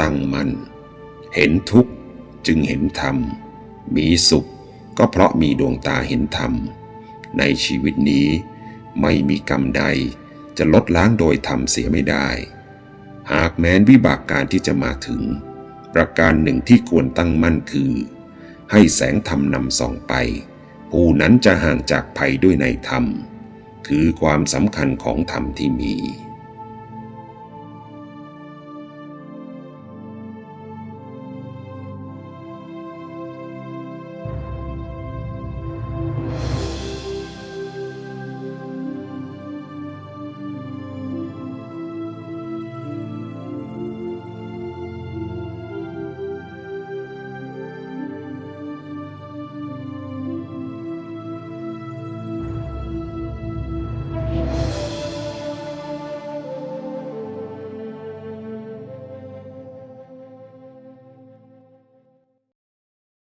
ตั้งมั่น เห็นทุกข์จึงเห็นธรรม มีสุขก็เพราะมีดวงตาเห็นธรรม ในชีวิตนี้ไม่มีกรรมใดจะลดล้างโดยธรรมเสียไม่ได้ หากแม้นวิบากการที่จะมาถึง ประการหนึ่งที่ควรตั้งมั่นคือ ให้แสงธรรมนำส่องไป ผู้นั้นจะห่างจากภัยด้วยในธรรม คือความสำคัญของธรรมที่มี